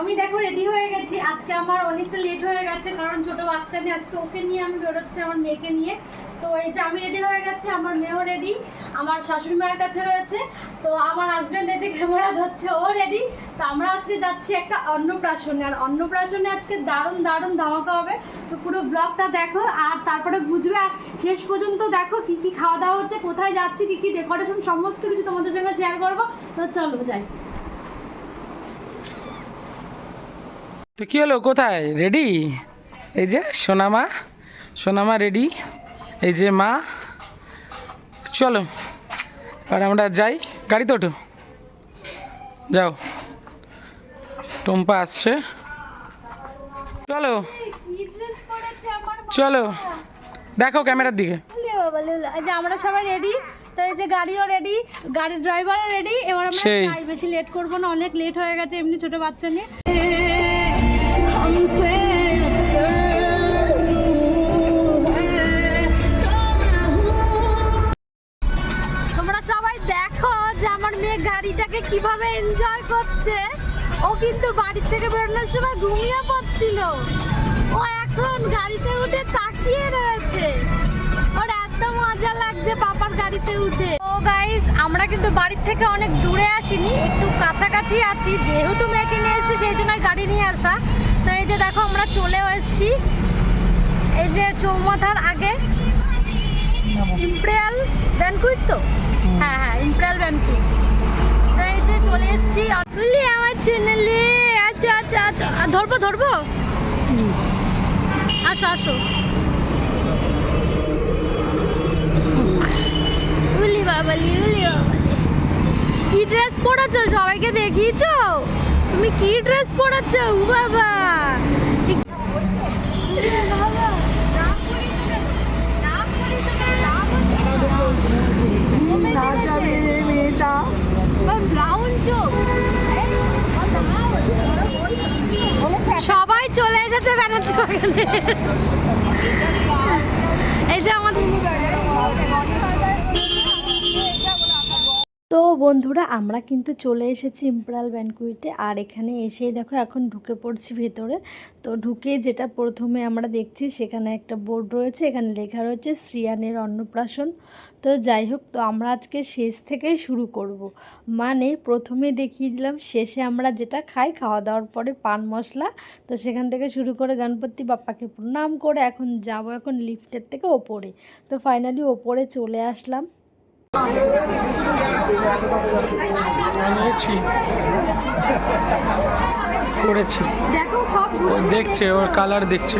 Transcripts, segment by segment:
আমি দেখো রেডি হয়ে গেছি। আজকে আমার অনেকটা লেট হয়ে গেছে, কারণ ছোট বাচ্চা নিয়ে আজকে ওকে নিয়ে আমি বেরোচ্ছি, আমার মেয়েকে নিয়ে। তো এই যে আমি রেডি হয়ে গেছি, আমার মেয়েও রেডি আমার শাশুড়ি মায়ের কাছে রয়েছে। তো আমার হাজব্যান্ড যে ক্যামেরা ধরছে, ও রেডি তো আমরা আজকে যাচ্ছি একটা অন্নপ্রাশনে, আর অন্নপ্রাশনে আজকে দারুণ দারুণ ধামাকা হবে। তো পুরো ব্লগটা দেখো, আর তারপরে বুঝবে, আর শেষ পর্যন্ত দেখো কি কি খাওয়া দাওয়া হচ্ছে, কোথায় যাচ্ছি, কি কি ডেকোরেশন সমস্ত কিছু তোমাদের সঙ্গে শেয়ার করব। তো চলো যাই। তো কী হলো? কোথায়? রেডি এই যে সোনামা সোনামা রেডি এই যে মা। চলো আর আমরা যাই। গাড়িতে ওঠো। যাও। টম্পা আসছে। চলো। চলো। দেখো ক্যামেরার দিকে। যে আমরা সবাই রেডি তো এই যে গাড়িও রেডি গাড়ির ড্রাইভারও রেডি এবার আমরা বেশি লেট করব না। অনেক লেট হয়ে গেছে এমনি ছোট বাচ্চা নিয়ে। তোমরা সবাই দেখো যে আমার মেয়ে গাড়িটাকে কীভাবে এনজয় করছে। ও কিন্তু বাড়ি থেকে বেরোনোর সময় ঘুমিয়ে পড়ছিল। ও এখন গাড়িতে উঠে তাকিয়ে রয়েছে। ওর এত মজা লাগছে পাপার গাড়িতে উঠে। ও গাইস আমরা কিন্তু বাড়ির থেকে অনেক দূরে আসিনি, একটু কাছাকাছি আছি, যেহেতু মেয়েকে নিয়ে এসেছি, সেই জন্য গাড়ি নিয়ে আসা। তো এই যে দেখো আমরা চলেও এসেছি। এই যে চৌমাথার আগে। ইম্পেরিয়াল ব্যানকুইট তো? হ্যাঁ হ্যাঁ ইম্পেরিয়াল ব্যানকুইট। তো এই যে চলে এসেছি। বুঝলি আমার চ্যানেলে আচ্ছা আচ্ছা আচ্ছা। ধরবো ধরবো? আসো আসো। উলি বাবালি উলি বাবালি। কি ড্রেস পরেছো সবাইকে দেখিয়েছো? তুমি কি ড্রেস পরেছো উ বাবা। সবাই চলে এসেছে বাগানে এই যে আমাদের তো বন্ধুরা, আমরা কিন্তু চলে এসেছি ইম্পেরিয়াল ব্যানকুইটে আর এখানে এসেই দেখো, এখন ঢুকে পড়ছি ভেতরে। তো ঢুকে যেটা প্রথমে আমরা দেখছি, সেখানে একটা বোর্ড রয়েছে, এখানে লেখা রয়েছে শ্রিয়ানের অন্নপ্রাশন। তো যাই হোক, তো আমরা আজকে শেষ থেকেই শুরু করব। মানে প্রথমে দেখিয়ে দিলাম, শেষে আমরা যেটা খাই, খাওয়া দাওয়ার পরে পান মশলা। তো সেখান থেকে শুরু করে গণপতি বাপ্পাকে প্রণাম করে এখন যাব এখন লিফটের থেকে ওপরে। তো ফাইনালি ওপরে চলে আসলাম। করেছি। ও দেখছে ওর কালার দেখছে।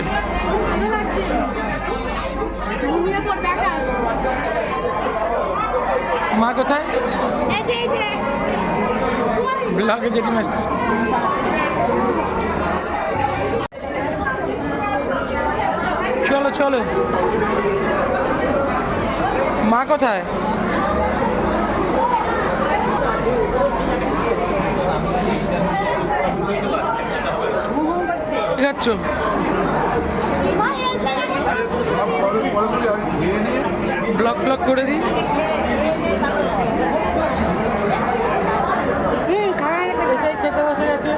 মা কোথায়? ব্লগে যেটি মাস চলো চলো। মা কোথায়? যাচ্ছ। ব্লক ফ্লক করে দিই। খেতে বসে গেছে।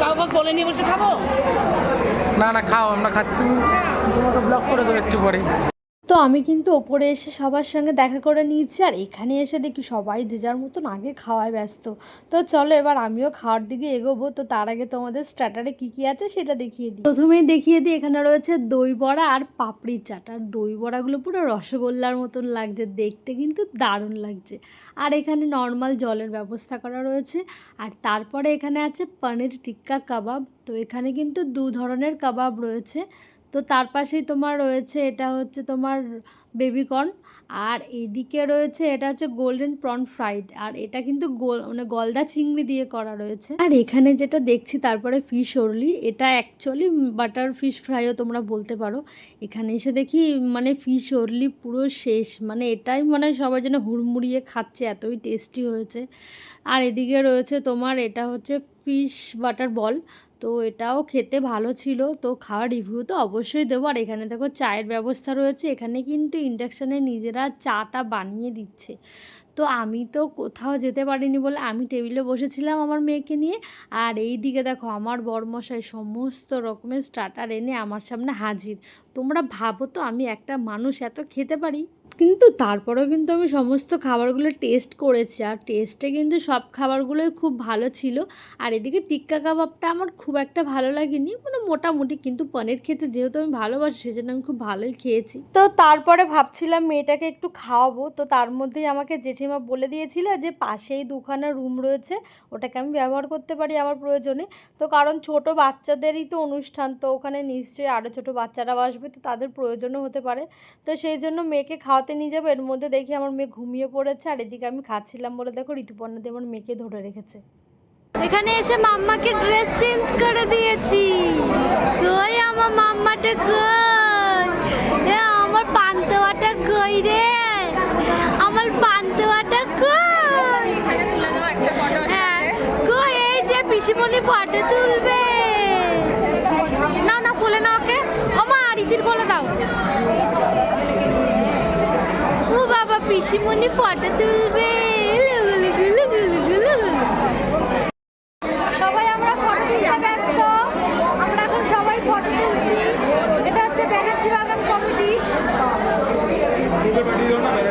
কাউকে কোলে নিয়ে বসে খাব? না না খাও আমরা খাচ্ছি। তুমি তোমাকে ব্লক করে দেবো একটু পরে আমি কিন্তু ওপরে এসে সবার সঙ্গে দেখা করে নিয়েছি, আর এখানে এসে দেখি সবাই যে যার মতন আগে খাওয়ায় ব্যস্ত। তো চলো এবার আমিও খাওয়ার দিকে এগোবো। তো তার আগে তোমাদের স্টার্টারে কি কি আছে সেটা দেখিয়ে দিই। প্রথমেই দেখিয়ে দিই, এখানে রয়েছে দই বড়া আর পাপড়ি চাট। আর দই বড়াগুলো পুরো রসগোল্লার মতন লাগছে, দেখতে কিন্তু দারুণ লাগছে। আর এখানে নর্মাল জলের ব্যবস্থা করা রয়েছে। আর তারপরে এখানে আছে পনির টিক্কা কাবাব। তো এখানে কিন্তু দু ধরনের কাবাব রয়েছে। তো তার পাশেই তোমার রয়েছে, এটা হচ্ছে তোমার বেবিকর্ন আর এদিকে রয়েছে, এটা হচ্ছে গোল্ডেন প্রন ফ্রাইড আর এটা কিন্তু গোল মানে গলদা চিংড়ি দিয়ে করা রয়েছে। আর এখানে যেটা দেখছি, তারপরে ফিশ অরলি এটা অ্যাকচুয়ালি বাটার ফিশ ফ্রাইও তোমরা বলতে পারো। এখানে এসে দেখি মানে ফিশ অরলি পুরো শেষ মানে এটাই মানে সবাই যেন হুড়মুড়িয়ে খাচ্ছে, এতই টেস্টি হয়েছে। আর এদিকে রয়েছে তোমার, এটা হচ্ছে ফিশ বাটার বল তো এটাও খেতে ভালো ছিল। তো খাওয়ার রিভিউ তো অবশ্যই দেবো। আর এখানে দেখো চায়ের ব্যবস্থা রয়েছে। এখানে কিন্তু ইন্ডাকশানে নিজেরা চাটা বানিয়ে দিচ্ছে। তো আমি তো কোথাও যেতে পারিনি বলে আমি টেবিলে বসেছিলাম আমার মেয়েকে নিয়ে। আর এই দিকে দেখো আমার বরমশাই সমস্ত রকমের স্টার্টার এনে আমার সামনে হাজির। তোমরা ভাবো তো আমি একটা মানুষ এত খেতে পারি। কিন্তু তারপরেও কিন্তু আমি সমস্ত খাবারগুলো টেস্ট করেছি। আর টেস্টে কিন্তু সব খাবারগুলোই খুব ভালো ছিল। আর এদিকে টিক্কা কাবাবটা আমার খুব একটা ভালো লাগেনি। মানে মোটামুটি কিন্তু পনির খেতে যেহেতু আমি ভালোবাসি, সেজন্য আমি খুব ভালোই খেয়েছি। তো তারপরে ভাবছিলাম মেয়েটাকে একটু খাওয়াবো। তো তার মধ্যেই আমাকে জেঠিমা বলে দিয়েছিল যে পাশেই দুখানা রুম রয়েছে, ওটাকে আমি ব্যবহার করতে পারি আমার প্রয়োজনে। তো কারণ ছোট বাচ্চাদেরই তো অনুষ্ঠান, তো ওখানে নিশ্চয়ই আরও ছোট বাচ্চারাও আসবে, তো তাদের প্রয়োজনও হতে পারে। তো সেই জন্য মেয়েকে খাওয়াতে নিয়ে যাব, এর মধ্যে দেখি আমার মেয়ে ঘুমিয়ে পড়েছে, আর এদিকে আমি খাচ্ছিলাম বলে দেখো ঋতুপর্ণা দিয়ে আমার মেয়েকে ধরে রেখেছে। এখানে এসে মাম্মাকে ড্রেস চেঞ্জ করে দিয়েছি। আমার মাম্মাটা কই? আমার পান্তোয়াটা কই রে? পান্তোয়াটা কই? হ্যাঁ কই এই যে পিসিমণি ফটো তুলবে? না না কোলে না ওকে। ও মা রীতির কোলে দাও। ও বাবা পিসিমণি ফটো তুলবে। সবাই আমরা ফটো তুলতে ব্যস্ত। আমরা এখন সবাই ফটো তুলছি। এটা হচ্ছে ব্যানার্জি বাগান কমিটি।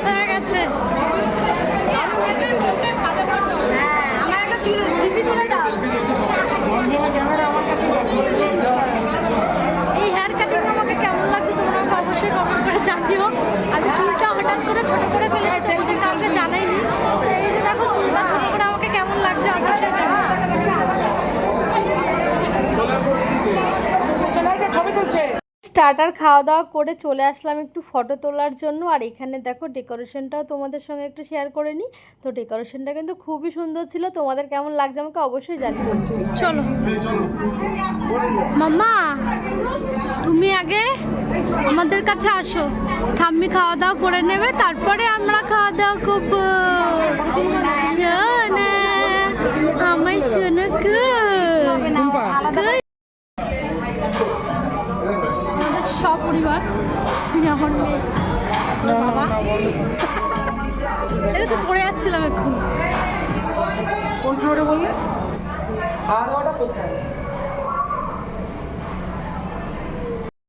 হয়ে গেছে। এই হেয়ার কাটিং আমাকে কেমন লাগছে তোমরা আমাকে অবশ্যই কমেন্ট করে জানিও। আমি চুলটা হঠাৎ করে ছোট করে ফেলেছি তোমাদের কাউকে জানাইনি। এই যে দেখো চুলটা ছোট করে আমাকে কেমন লাগছে অবশ্যই জানিও ছবি তুলছে। স্টার্টার খাওয়া দাওয়া করে চলে আসলাম একটু ফটো তোলার জন্য। আর এখানে দেখো ডেকোরেশনটাও তোমাদের সঙ্গে একটু শেয়ার করে নিই। তো ডেকোরেশনটা কিন্তু খুবই সুন্দর ছিল। তোমাদের কেমন লাগছে আমাকে অবশ্যই জানিও। চলো। মাম্মা, তুমি আগে আমাদের কাছে আসো। ঠাম্মি খাওয়া দাওয়া করে নেবে, তারপরে আমরা খাওয়া দাওয়া করব। শোনা আমার শোনা সপরিবার আমার মেয়ে বাবা। এটা তো পড়ে যাচ্ছিলাম এখন। কোন ফ্লোরে বললে? খাওয়া দাওয়াটা কোথায়?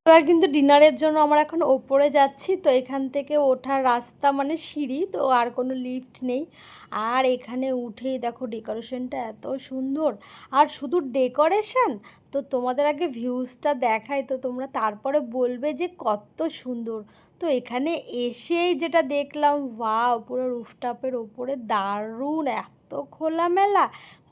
এবার কিন্তু ডিনারের জন্য আমরা এখন ওপরে যাচ্ছি, তো এখান থেকে ওঠার রাস্তা মানে সিঁড়ি, তো আর কোনো লিফট নেই। আর এখানে উঠেই দেখো ডেকোরেশনটা এত সুন্দর। আর শুধু ডেকোরেশন? তো তোমাদের আগে ভিউজটা দেখাই, তো তোমরা তারপরে বলবে যে কত সুন্দর। তো এখানে এসেই যেটা দেখলাম, ওয়াও, পুরো রুফটপের ওপরে দারুণ, এত খোলামেলা।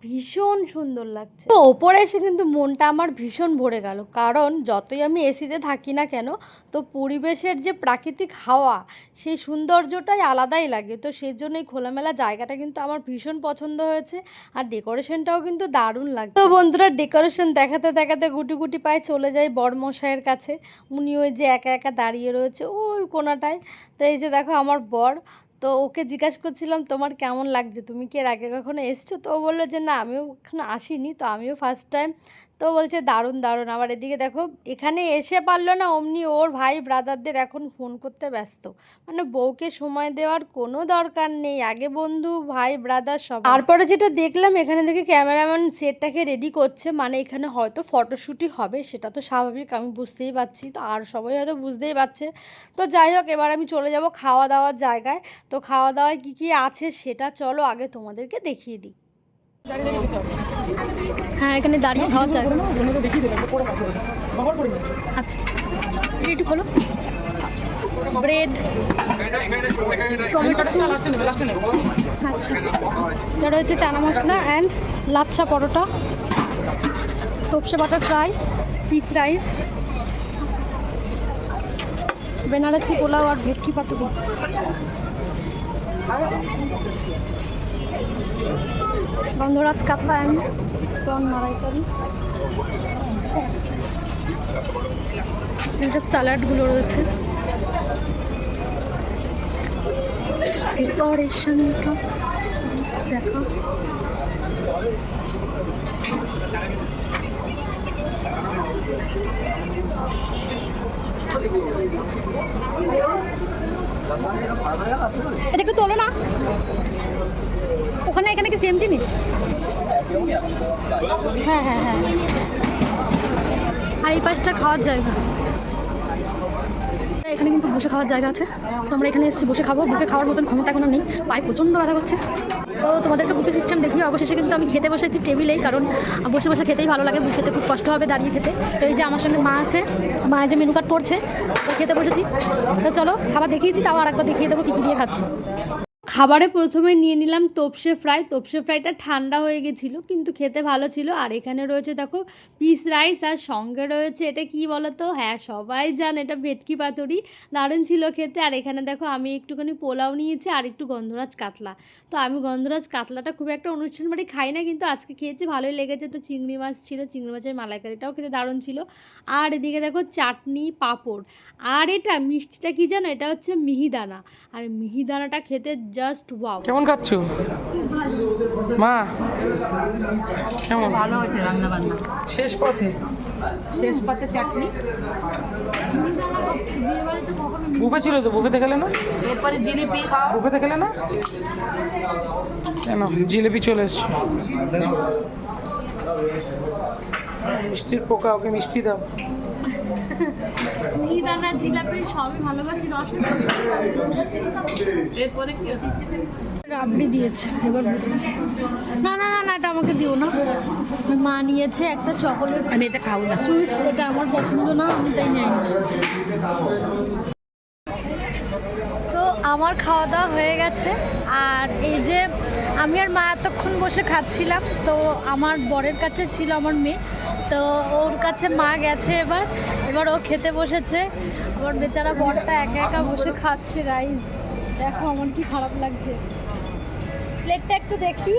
ভীষণ সুন্দর লাগছে। তো ওপরে এসে কিন্তু মনটা আমার ভীষণ ভরে গেল। কারণ যতই আমি এসিতে থাকি না কেন, তো পরিবেশের যে প্রাকৃতিক হাওয়া, সেই সৌন্দর্যটাই আলাদাই লাগে। তো সেই জন্য এই খোলামেলা জায়গাটা কিন্তু আমার ভীষণ পছন্দ হয়েছে। আর ডেকোরেশনটাও কিন্তু দারুণ লাগে তো বন্ধুরা, ডেকোরেশন দেখাতে দেখাতে গুটি গুটি পায়ে চলে যাই বরমশাইয়ের কাছে। উনি ওই যে একা একা দাঁড়িয়ে রয়েছে ওই কোনাটায়। তো এই যে দেখো আমার বর তো ওকে জিজ্ঞাসা করছিলাম, তোমার কেমন লাগছে? তুমি কি এর আগে কখনো এসছো? তো ও বলল যে, না, আমিও এখনও আসিনি। তো আমিও ফার্স্ট টাইম তো বলছে, দারুণ দারুণ। আবার এদিকে দেখো, এখানে এসে পারল না, অমনি ওর ভাই ব্রাদারদের এখন ফোন করতে ব্যস্ত। মানে বউকে সময় দেওয়ার কোনো দরকার নেই। আগে বন্ধু, ভাই ব্রাদার সব। তারপরে যেটা দেখলাম, এখানে দেখে ক্যামেরাম্যান সেটটাকে রেডি করছে। মানে এখানে হয়তো ফটোশ্যুটই হবে, সেটা তো স্বাভাবিক, আমি বুঝতেই পারছি। তো আর সবাই হয়তো বুঝতেই পারছে। তো যাই হোক, এবার আমি চলে যাব খাওয়া দাওয়ার জায়গায়। তো খাওয়া দাওয়ায় কী কী আছে, সেটা চলো আগে তোমাদেরকে দেখিয়ে দিই দাঁড়িয়ে দাঁড়িয়ে দিতে হবে। হ্যাঁ এখানে দাঁড়িয়ে খাওয়া যায়। আচ্ছা। একটু খোলো। ব্রেড। আচ্ছা। এটা রয়েছে chana masala and lachha paratha. Topse butter fry peas rice Banarasi pulao আর ভেটকি পাতুরি। গন্ধরাজ কাতলা অ্যান্ড প্রন মালাইকারি এইসব স্যালাডগুলো রয়েছে। ডেকোরেশনটা জাস্ট দেখা। এটা একটু তোলো না। ওখানে এখানে কি সেম জিনিস? হ্যাঁ হ্যাঁ হ্যাঁ। আর এই পাশটা খাওয়ার জায়গা। এখানে কিন্তু বসে খাওয়ার জায়গা আছে। তো আমরা এখানে এসেছি, বসে খাব। বুফে খাওয়ার মতন ক্ষমতা এখনও নেই। পায়ে প্রচণ্ড ব্যথা করছে। তো তোমাদেরকে বুফে সিস্টেম দেখি অবশেষে কিন্তু আমি খেতে বসেছি টেবিলেই কারণ বসে বসে খেতেই ভালো লাগে। বুফেতে খুব কষ্ট হবে দাঁড়িয়ে খেতে। তো এই যে আমার সঙ্গে মা আছে, মা যে মেনু কার্ড পড়ছে, তো খেতে বসেছি। তো চলো, খাবার দেখিয়েছি, তাও আর একবার দেখিয়ে দেবো কী কী দিয়ে খাচ্ছি। খাবারে প্রথমে নিয়ে নিলাম তোপসে ফ্রাই। তোপসে ফ্রাইটা ঠান্ডা হয়ে গেছিল, কিন্তু খেতে ভালো ছিল। আর এখানে রয়েছে দেখো, পিস রাইস আর সঙ্গে রয়েছে এটা কি বলো তো হ্যাঁ সবাই জান এটা ভেটকি পাতুরি। দারুণ ছিল খেতে। আর এখানে দেখো, আমি একটুখানি পোলাও নিয়েছি আর একটু গন্ধরাজ কাতলা। তো আমি গন্ধরাজ কাতলাটা খুব একটা অনুষ্ঠান বাড়ি খাই না, কিন্তু আজকে খেয়েছি, ভালোই লেগেছে। তো চিংড়ি মাছ ছিল, চিংড়ি মাছের মালাইকারিটাও খেতে দারুণ ছিল। আর এদিকে দেখো, চাটনি, পাঁপড়। আর এটা মিষ্টিটা কি জানো? এটা হচ্ছে মিহিদানা। আর মিহিদানাটা খেতে জাস্ট ওয়াও। কেমন খাচ্ছ? মা কেমন? ভালো হয়েছে রান্না বান্না শেষ পথে? শেষ পথে চাটনি। বুফে ছিল তো বুফেতে খেলে না? এরপরে জিলিপি। খাও বুফেতে খেলে না? কেন? জিলিপি চলে এসছে। মিষ্টির পোকা ওকে মিষ্টি দাও। মিহিদানা জিলাপি সবই ভালোবাসি রসে এরপরে কি? রাবড়ি দিয়েছে এবার বুঝেছি। না না না না এটা আমাকে দিও না। মা নিয়েছে একটা চকোলেট। আমি এটা খাব না। সুইটস এটা আমার পছন্দ না আমি তাই নেই। তো আমার খাওয়া দাওয়া হয়ে গেছে। আর এই যে আমি আর মা এতক্ষণ বসে খাচ্ছিলাম তো আমার বরের কাছে ছিল আমার মেয়ে। তো ওর কাছে মা গেছে এবার। এবার ও খেতে বসেছে। আমার বেচারা বরটা একা একা বসে খাচ্ছে গাইজ দেখো আমার কি খারাপ লাগছে। প্লেটটা একটু দেখি।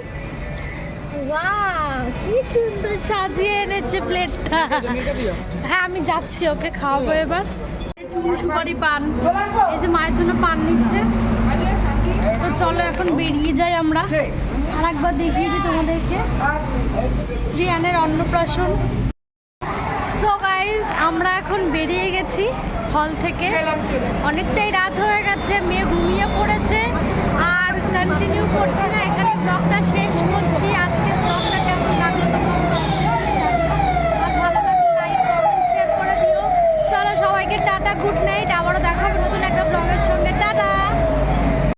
কি সুন্দর সাজিয়ে এনেছে প্লেটটা হ্যাঁ আমি যাচ্ছি, ওকে খাওয়াবো এবার। চুন সুপারি পান। এই যে মায়ের জন্য পান নিচ্ছে। তো চলো এখন বেরিয়ে যাই আমরা। আর একবার দেখিয়ে দিই তোমাদেরকে। শ্রিয়ানের অন্নপ্রাশন। তো গাইজ আমরা এখন বেরিয়ে গেছি হল থেকে। অনেকটাই রাত হয়ে গেছে, মেয়ে ঘুমিয়ে পড়েছে। আর কন্টিনিউ করছি না, এখানে ব্লগটা শেষ করছি। আজকে ব্লগটা কেমন লাগল ভালো লাগলে লাইক কমেন্ট শেয়ার করে দিও। চলো সবাইকে টাটা গুড নাইট